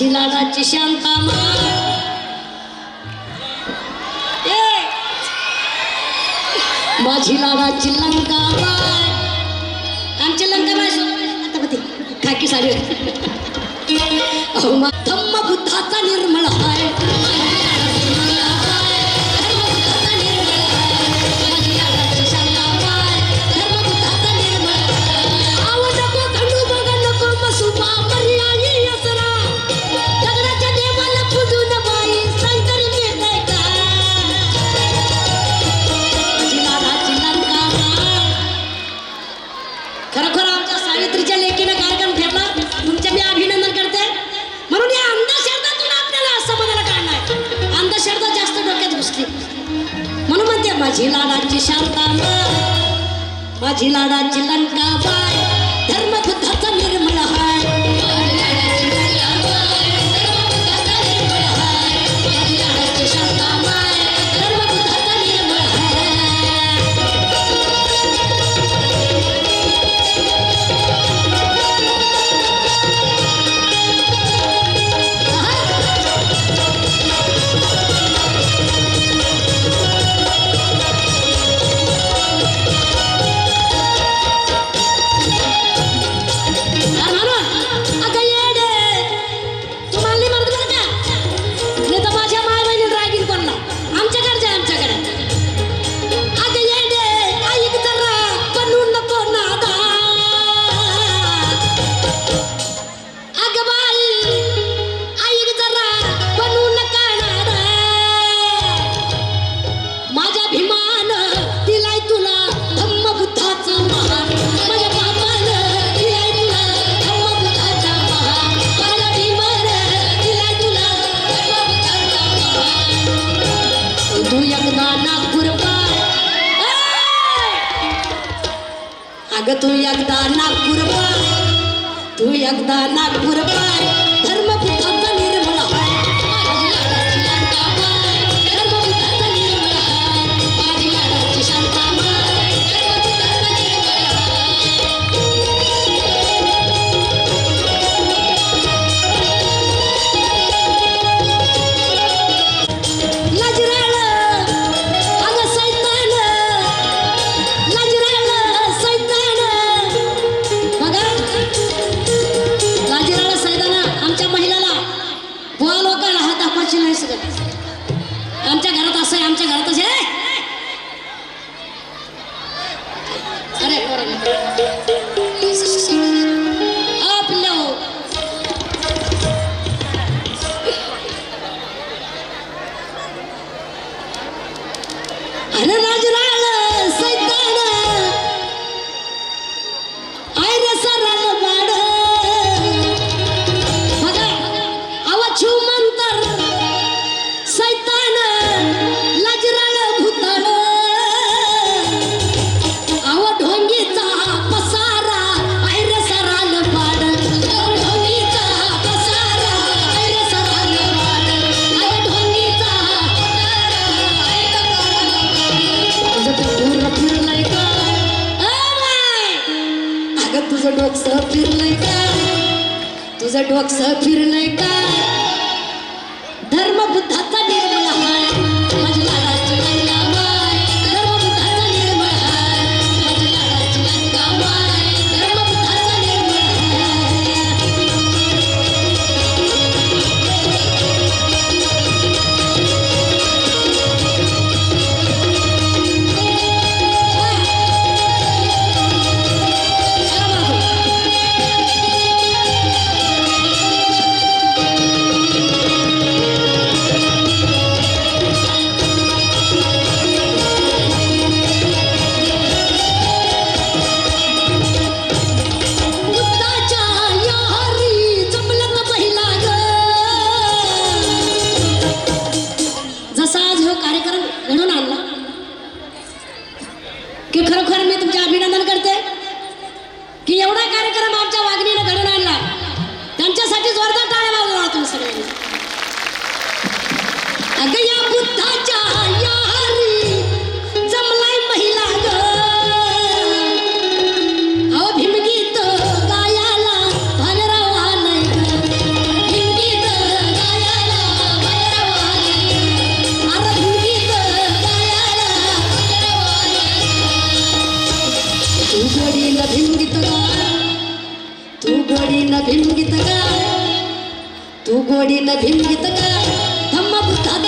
अशी लाडाची शांता माय माझी लाडाची लंका माय आमची लंका माय छत्रपती खाकी साडी थम्म बुद्धाचा निर्मळ आहे Cila dan kabar. अगं तू एकदा नागपूर पाय. तू एकदा नागपूर पाय. लोकांना हात दाखवायची नाही सगळं आमच्या घरात असं आहे आमच्या घरात असे तुझं ढोकसं फिरलंय का धर्म बुद्धाचा की खरोखर मी तुमचे अभिनंदन करते की एवढा कार्यक्रम आमच्या वागणीनं घडून आणला. त्यांच्यासाठी जोरदार टाळ्या वाजवा तुम्ही सगळ्यांनी. अगं या बुद्धाच्या या ಗೋಡಿನ ಭಿನ್ಗಿತಗ ತೂ ಗೋಡಿನ ಭಿನ್ಗಿತಗ ನಮ್ಮ ಪುಸ್ತಕ